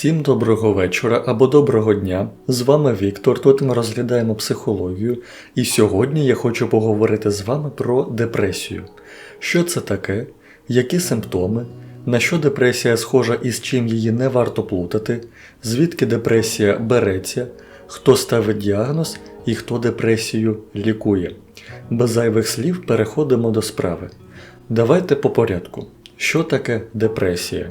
Всім доброго вечора або доброго дня. З вами Віктор. Тут ми розглядаємо психологію, і сьогодні я хочу поговорити з вами про депресію. Що це таке, які симптоми, на що депресія схожа і з чим її не варто плутати, звідки депресія береться, хто ставить діагноз і хто депресію лікує. Без зайвих слів переходимо до справи. Давайте по порядку. Що таке депресія?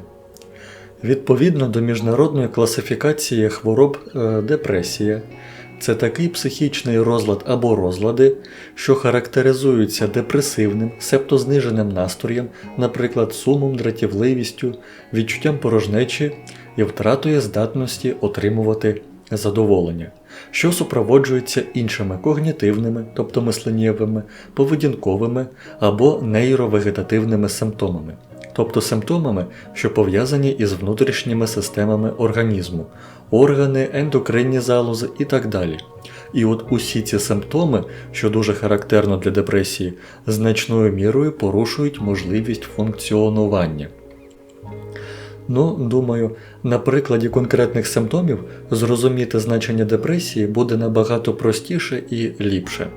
Відповідно до міжнародної класифікації хвороб е, депресія це такий психічний розлад або розлади, що характеризуються депресивним, себто зниженим настроєм, наприклад, сумом, дратівливістю, відчуттям порожнечі і втратою здатності отримувати задоволення, що супроводжується іншими когнітивними, тобто мисленнєвими, поведінковими або нейровегетативними симптомами тобто симптомами, що пов'язані із внутрішніми системами організму, органи, ендокринні залози і так далі. І от усі ці симптоми, що дуже характерно для депресії, значною мірою порушують можливість функціонування. Ну, думаю, на прикладі конкретних симптомів зрозуміти значення депресії буде набагато простіше і ліпше.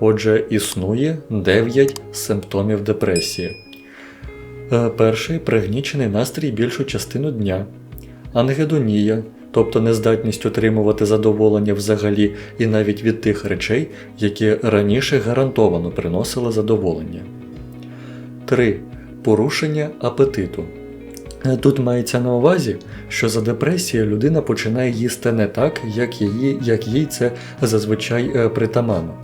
Отже, існує 9 симптомів депресії. Е, перший пригнічений настрій більшу частину дня, ангедонія, тобто нездатність отримувати задоволення взагалі і навіть від тих речей, які раніше гарантовано приносили задоволення. 3. Порушення апетиту. Е, тут мається на увазі, що за депресією людина починає їсти не так, як її, як їй це зазвичай е, притаманно.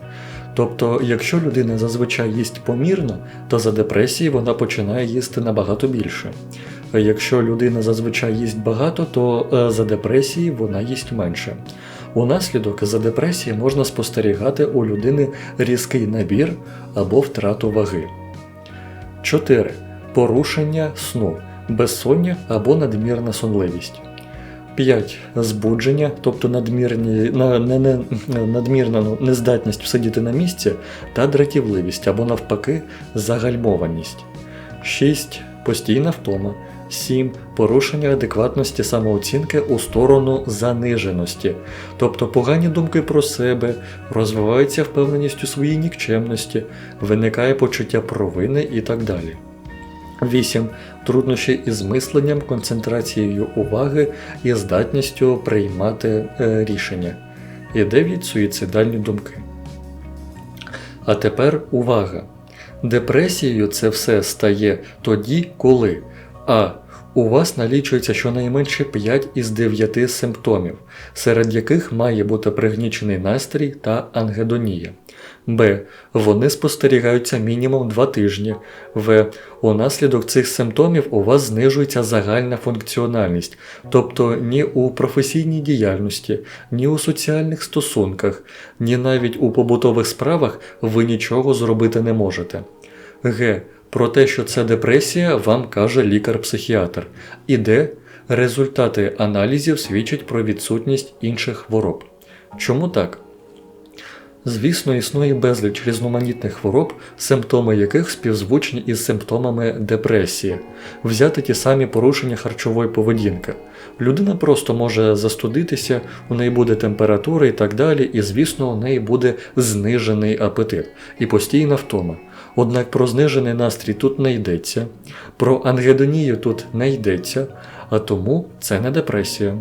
Тобто, якщо людина зазвичай їсть помірно, то за депресії вона починає їсти набагато більше. Якщо людина зазвичай їсть багато, то е, за депресії вона їсть менше. Унаслідок за депресії можна спостерігати у людини різкий набір або втрату ваги. 4. Порушення сну, безсоння або надмірна сонливість. 5. Збудження, тобто надмірні, на, не, не, надмірна ну, нездатність всидіти на місці та дратівливість або навпаки загальмованість. 6. Постійна втома. 7. Порушення адекватності самооцінки у сторону заниженості, тобто погані думки про себе, розвивається впевненість у своїй нікчемності, виникає почуття провини і так далі. 8. Труднощі із мисленням, концентрацією уваги і здатністю приймати е, рішення. І 9. Суїцидальні думки. А тепер увага. Депресією це все стає тоді, коли а. У вас налічується щонайменше 5 із 9 симптомів, серед яких має бути пригнічений настрій та ангедонія. Б. Вони спостерігаються мінімум 2 тижні. В. Унаслідок цих симптомів у вас знижується загальна функціональність, тобто ні у професійній діяльності, ні у соціальних стосунках, ні навіть у побутових справах ви нічого зробити не можете. Г. Про те, що це депресія, вам каже лікар-психіатр. І Д. Результати аналізів свідчать про відсутність інших хвороб. Чому так? Звісно, існує безліч різноманітних хвороб, симптоми яких співзвучні із симптомами депресії, взяти ті самі порушення харчової поведінки. Людина просто може застудитися, у неї буде температура і так далі, і, звісно, у неї буде знижений апетит і постійна втома. Однак про знижений настрій тут не йдеться, про ангедонію тут не йдеться, а тому це не депресія.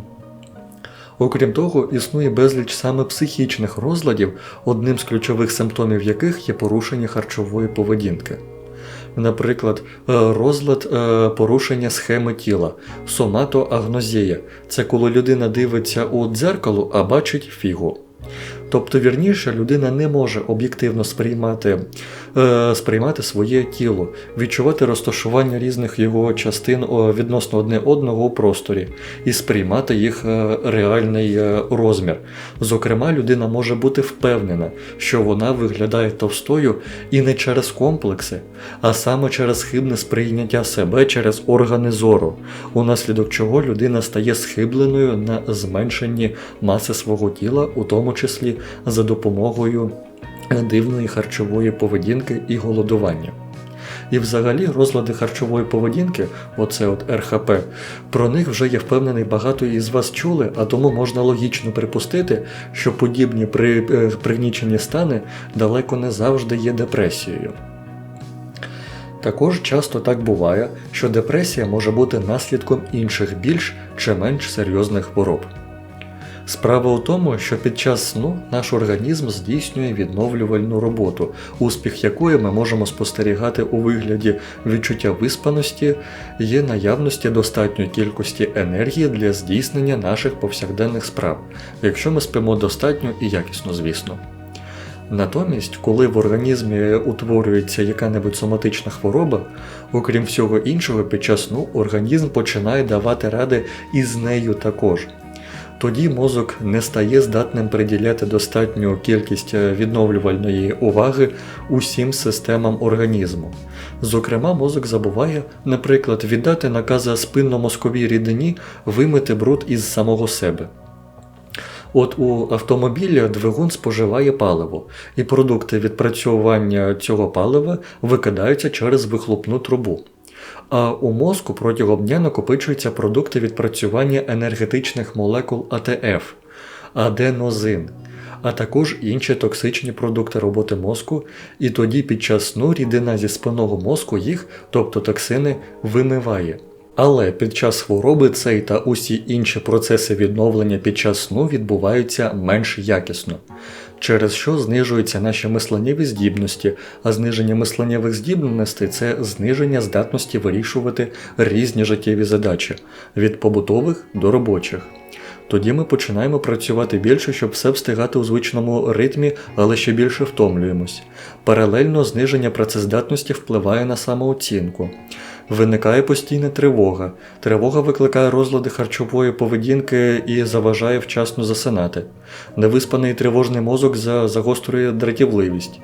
Окрім того, існує безліч саме психічних розладів, одним з ключових симптомів яких є порушення харчової поведінки. Наприклад, е, розлад е, порушення схеми тіла, соматоагнозія це коли людина дивиться у дзеркало, а бачить фігу. Тобто, вірніше, людина не може об'єктивно сприймати е, сприймати своє тіло, відчувати розташування різних його частин відносно одне одного у просторі і сприймати їх е, реальний е, розмір. Зокрема, людина може бути впевнена, що вона виглядає товстою і не через комплекси, а саме через хибне сприйняття себе через органи зору, унаслідок чого людина стає схибленою на зменшенні маси свого тіла, у тому числі за допомогою дивної харчової поведінки і голодування. І взагалі розлади харчової поведінки, оце от РХП, про них вже я впевнений, багато із вас чули, а тому можна логічно припустити, що подібні при, е, пригнічені стани далеко не завжди є депресією. Також часто так буває, що депресія може бути наслідком інших більш чи менш серйозних хвороб. Справа у тому, що під час сну наш організм здійснює відновлювальну роботу, успіх якої ми можемо спостерігати у вигляді відчуття виспаності і наявності достатньої кількості енергії для здійснення наших повсякденних справ, якщо ми спимо достатньо і якісно, звісно. Натомість, коли в організмі утворюється яка-небудь соматична хвороба, окрім всього іншого, під час сну організм починає давати ради і з нею також. Тоді мозок не стає здатним приділяти достатню кількість е, відновлювальної уваги усім системам організму. Зокрема, мозок забуває, наприклад, віддати накази спинномозковій рідині вимити бруд із самого себе. От у автомобіля двигун споживає паливо, і продукти відпрацьовування цього палива викидаються через вихлопну трубу. А у мозку протягом дня накопичуються продукти відпрацювання енергетичних молекул АТФ, аденозин, а також інші токсичні продукти роботи мозку, і тоді під час сну рідина зі спинного мозку їх, тобто токсини, вимиває. Але під час хвороби цей та усі інші процеси відновлення під час сну відбуваються менш якісно, через що знижуються наші мисленнєві здібності, а зниження мисленнєвих здібностей це зниження здатності вирішувати різні життєві задачі від побутових до робочих. Тоді ми починаємо працювати більше, щоб все встигати у звичному ритмі, але ще більше втомлюємось. Паралельно зниження працездатності впливає на самооцінку. Виникає постійна тривога. Тривога викликає розлади харчової поведінки і заважає вчасно засинати. Невиспаний тривожний мозок загострює дратівливість.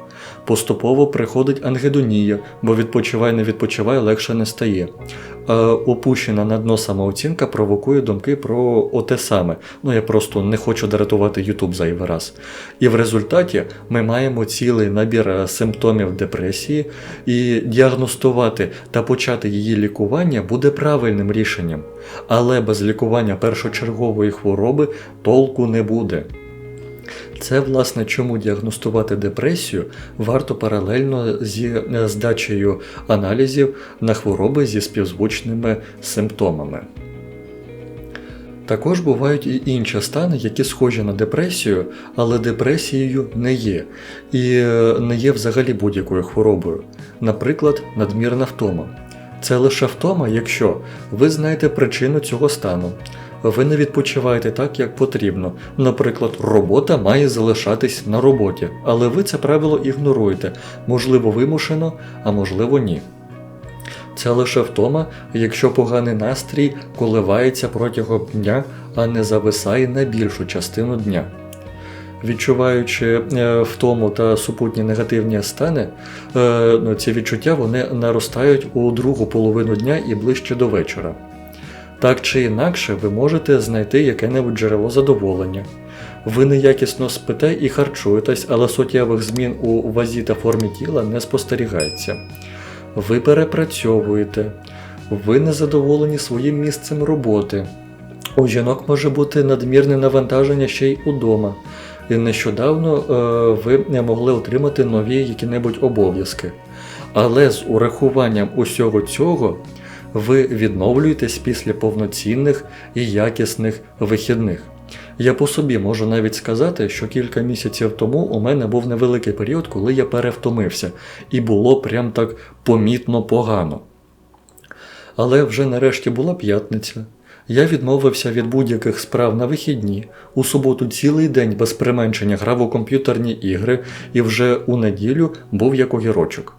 Поступово приходить ангедонія, бо відпочивай не відпочивай легше не стає. А опущена на дно самооцінка провокує думки про оте саме. Ну я просто не хочу дратувати Ютуб зайвий раз. І в результаті ми маємо цілий набір симптомів депресії, і діагностувати та почати її лікування буде правильним рішенням. Але без лікування першочергової хвороби толку не буде. Це, власне, чому діагностувати депресію варто паралельно зі здачею аналізів на хвороби зі співзвучними симптомами. Також бувають і інші стани, які схожі на депресію, але депресією не є, і не є взагалі будь-якою хворобою, наприклад, надмірна втома. Це лише втома, якщо ви знаєте причину цього стану, ви не відпочиваєте так, як потрібно. Наприклад, робота має залишатись на роботі, але ви це правило ігноруєте, можливо, вимушено, а можливо, ні. Це лише втома, якщо поганий настрій коливається протягом дня, а не зависає на більшу частину дня. Відчуваючи е, втому та супутні негативні стани, е, ну, ці відчуття вони наростають у другу половину дня і ближче до вечора. Так чи інакше, ви можете знайти яке-небудь джерело задоволення. Ви неякісно спите і харчуєтесь, але суттєвих змін у вазі та формі тіла не спостерігається. Ви перепрацьовуєте, ви незадоволені своїм місцем роботи. У жінок може бути надмірне навантаження ще й удома. І нещодавно е, ви могли отримати нові які-небудь обов'язки. Але з урахуванням усього цього ви відновлюєтесь після повноцінних і якісних вихідних. Я по собі можу навіть сказати, що кілька місяців тому у мене був невеликий період, коли я перевтомився, і було прям так помітно погано. Але вже нарешті була п'ятниця. Я відмовився від будь-яких справ на вихідні, у суботу цілий день без применшення грав у комп'ютерні ігри і вже у неділю був як огірочок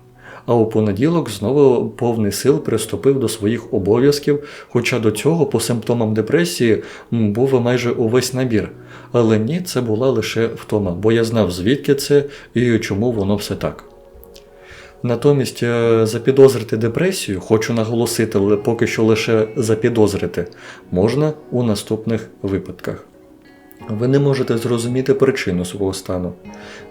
а у понеділок знову повний сил приступив до своїх обов'язків, хоча до цього, по симптомам депресії, був майже увесь набір. Але ні, це була лише втома, бо я знав, звідки це і чому воно все так. Натомість е, запідозрити депресію, хочу наголосити, але поки що лише запідозрити, можна у наступних випадках. Ви не можете зрозуміти причину свого стану.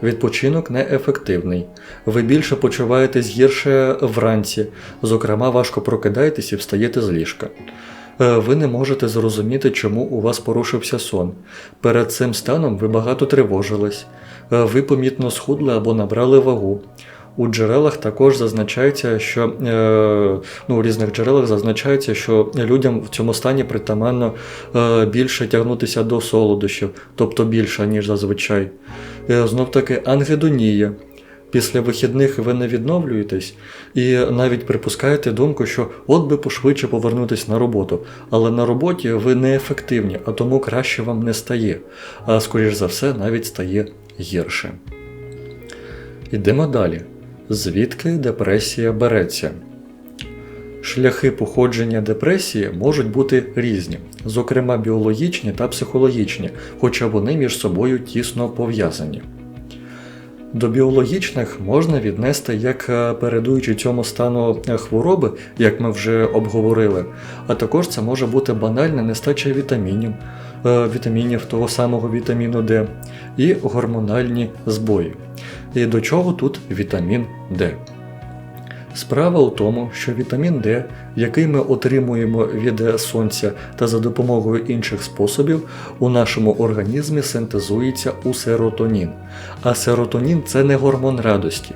Відпочинок неефективний. Ви більше почуваєтесь гірше вранці, зокрема, важко прокидаєтесь і встаєте з ліжка. Е, Ви не можете зрозуміти, чому у вас порушився сон. Перед цим станом ви багато тривожились, Е, ви помітно схудли або набрали вагу. У джерелах також зазначається, що е, ну, у різних джерелах зазначається, що людям в цьому стані притаманно е, більше тягнутися до солодощів, тобто більше, ніж зазвичай. Е, знов таки ангедонія. Після вихідних ви не відновлюєтесь і навіть припускаєте думку, що от би пошвидше повернутися на роботу, але на роботі ви неефективні, а тому краще вам не стає, а скоріш за все навіть стає гірше. Йдемо далі. Звідки депресія береться? Шляхи походження депресії можуть бути різні, зокрема біологічні та психологічні, хоча вони між собою тісно пов'язані. До біологічних можна віднести як е, передуючи цьому стану е, хвороби, як ми вже обговорили, а також це може бути банальна нестача вітамінів, е, вітамінів того самого вітаміну Д і гормональні збої. І до чого тут вітамін Д? Справа у тому, що вітамін Д, який ми отримуємо від сонця та за допомогою інших способів, у нашому організмі синтезується у серотонін. А серотонін це не гормон радості.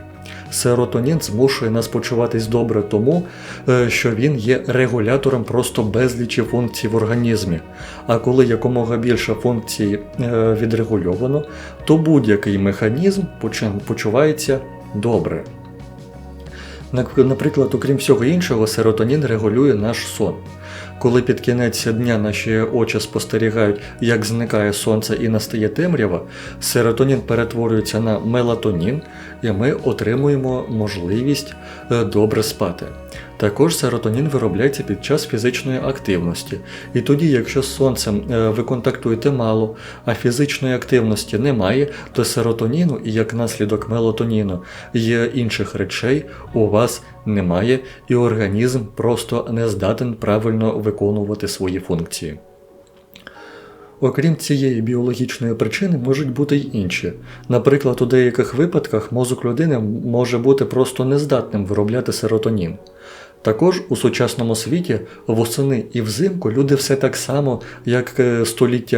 Серотонін змушує нас почуватись добре тому, е, що він є регулятором просто безлічі функцій в організмі. А коли якомога більше функцій е, відрегульовано, то будь-який механізм почувається добре. Наприклад, окрім всього іншого, серотонін регулює наш сон. Коли під кінець дня наші очі спостерігають, як зникає сонце і настає темрява, серотонін перетворюється на мелатонін, і ми отримуємо можливість е, добре спати. Також серотонін виробляється під час фізичної активності. І тоді, якщо з сонцем е, ви контактуєте мало, а фізичної активності немає, то серотоніну і як наслідок мелатоніну і інших речей у вас немає, і організм просто не здатен правильно виконувати свої функції. Окрім цієї біологічної причини можуть бути й інші. Наприклад, у деяких випадках мозок людини може бути просто нездатним виробляти серотонін. Також у сучасному світі восени і взимку люди все так само, як е, століття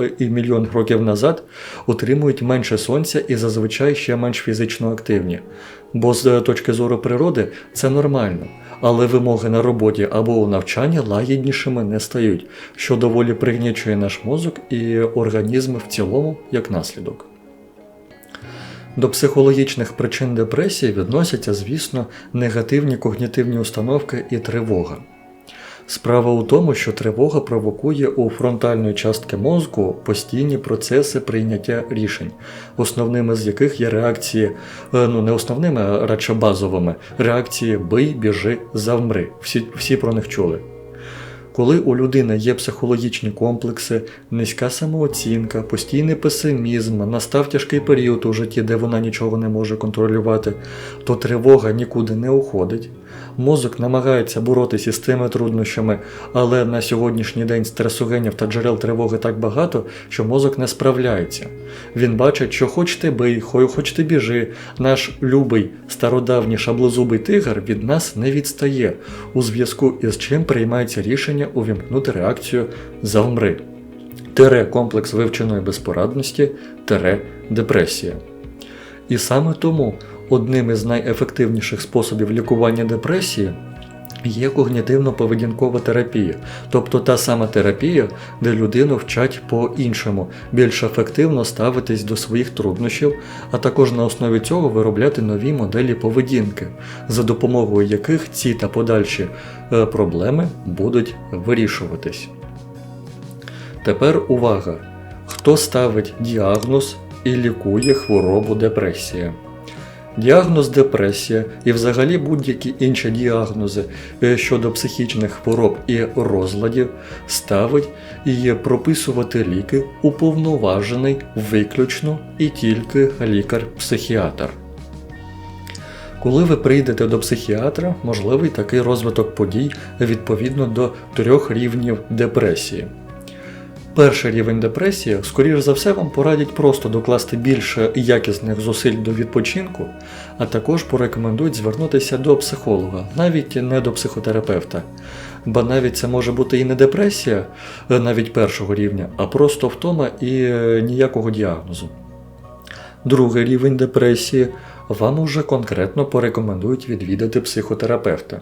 е, і мільйон років назад, отримують менше сонця і зазвичай ще менш фізично активні. Бо з е, точки зору природи це нормально, але вимоги на роботі або у навчанні лагіднішими не стають, що доволі пригнічує наш мозок і організм в цілому як наслідок. До психологічних причин депресії відносяться, звісно, негативні когнітивні установки і тривога. Справа у тому, що тривога провокує у фронтальної частки мозку постійні процеси прийняття рішень, основними з яких є реакції, е, ну не основними, а радше базовими реакції бий, біжи, завмри. Всі, всі про них чули. Коли у людини є психологічні комплекси, низька самооцінка, постійний песимізм, настав тяжкий період у житті, де вона нічого не може контролювати, то тривога нікуди не уходить. Мозок намагається боротися з цими труднощами, але на сьогоднішній день стресогенів та джерел тривоги так багато, що мозок не справляється. Він бачить, що хоч ти бий, хоч ти біжи, наш любий стародавній шаблозубий тигр від нас не відстає, у зв'язку із чим приймається рішення увімкнути реакцію завмри. Тере комплекс вивченої безпорадності, тере депресія. І саме тому одним із найефективніших способів лікування депресії є когнітивно-поведінкова терапія, тобто та сама терапія, де людину вчать по-іншому, більш ефективно ставитись до своїх труднощів, а також на основі цього виробляти нові моделі поведінки, за допомогою яких ці та подальші е, проблеми будуть вирішуватись. Тепер увага! Хто ставить діагноз і лікує хворобу депресія? Діагноз депресія і взагалі будь-які інші діагнози е, щодо психічних хвороб і розладів ставить і прописувати ліки уповноважений виключно і тільки лікар-психіатр. Коли ви прийдете до психіатра, можливий такий розвиток подій відповідно до трьох рівнів депресії. Перший рівень депресії, скоріш за все, вам порадять просто докласти більше якісних зусиль до відпочинку, а також порекомендують звернутися до психолога, навіть не до психотерапевта. Бо навіть це може бути і не депресія, е, навіть першого рівня, а просто втома і е, ніякого діагнозу. Другий рівень депресії вам уже конкретно порекомендують відвідати психотерапевта.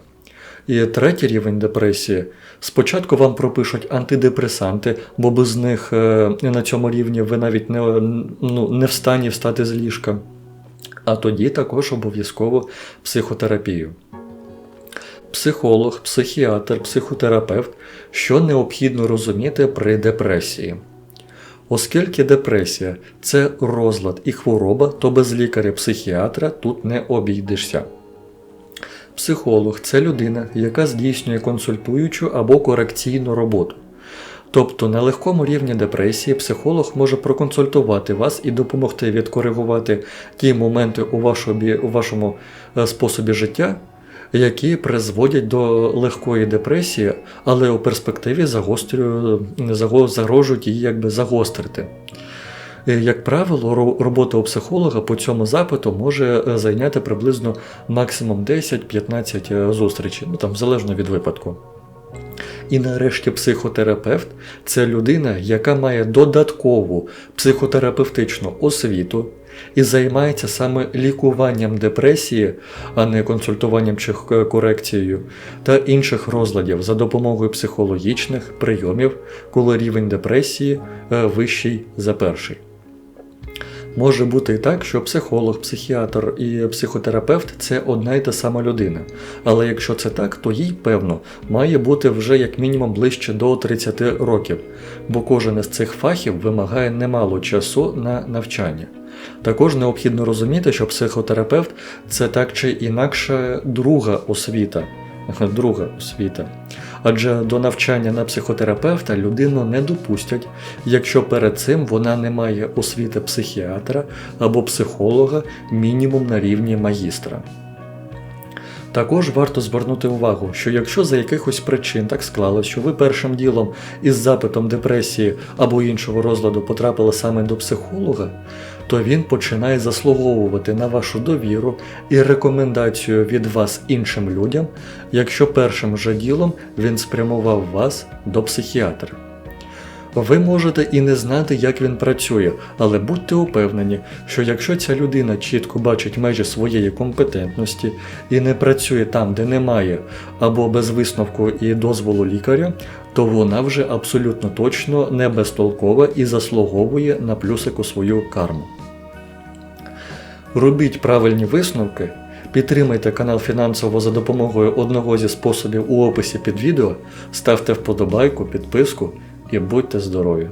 І третій рівень депресії. Спочатку вам пропишуть антидепресанти, бо без них е, на цьому рівні ви навіть не, ну, не в стані встати з ліжка. А тоді також обов'язково психотерапію. Психолог, психіатр, психотерапевт, що необхідно розуміти при депресії. Оскільки депресія це розлад і хвороба, то без лікаря-психіатра тут не обійдешся. Психолог це людина, яка здійснює консультуючу або корекційну роботу. Тобто на легкому рівні депресії психолог може проконсультувати вас і допомогти відкоригувати ті моменти у вашому, у вашому е, способі життя, які призводять до легкої депресії, але у перспективі загострюю- заго- загрожують її якби загострити. Е, Як правило, робота у психолога по цьому запиту може е, зайняти приблизно максимум 10-15 е, зустрічей, ну там залежно від випадку. І нарешті психотерапевт це людина, яка має додаткову психотерапевтичну освіту і займається саме лікуванням депресії, а не консультуванням чи корекцією, та інших розладів за допомогою психологічних прийомів, коли рівень депресії вищий за перший. Може бути і так, що психолог, психіатр і психотерапевт це одна й та сама людина. Але якщо це так, то їй, певно, має бути вже як мінімум ближче до 30 років, бо кожен із цих фахів вимагає немало часу на навчання. Також необхідно розуміти, що психотерапевт це так чи інакше друга освіта. Друга освіта. Адже до навчання на психотерапевта людину не допустять, якщо перед цим вона не має освіти психіатра або психолога мінімум на рівні магістра. Також варто звернути увагу, що якщо за якихось причин так склалось, що ви першим ділом із запитом депресії або іншого розладу потрапили саме до психолога, то він починає заслуговувати на вашу довіру і рекомендацію від вас іншим людям, якщо першим же ділом він спрямував вас до психіатра. Ви можете і не знати, як він працює, але будьте упевнені, що якщо ця людина чітко бачить межі своєї компетентності і не працює там, де немає, або без висновку і дозволу лікаря, то вона вже абсолютно точно не безтолкова і заслуговує на плюсику свою карму. Робіть правильні висновки, підтримайте канал фінансово за допомогою одного зі способів у описі під відео, ставте вподобайку, підписку і будьте здорові!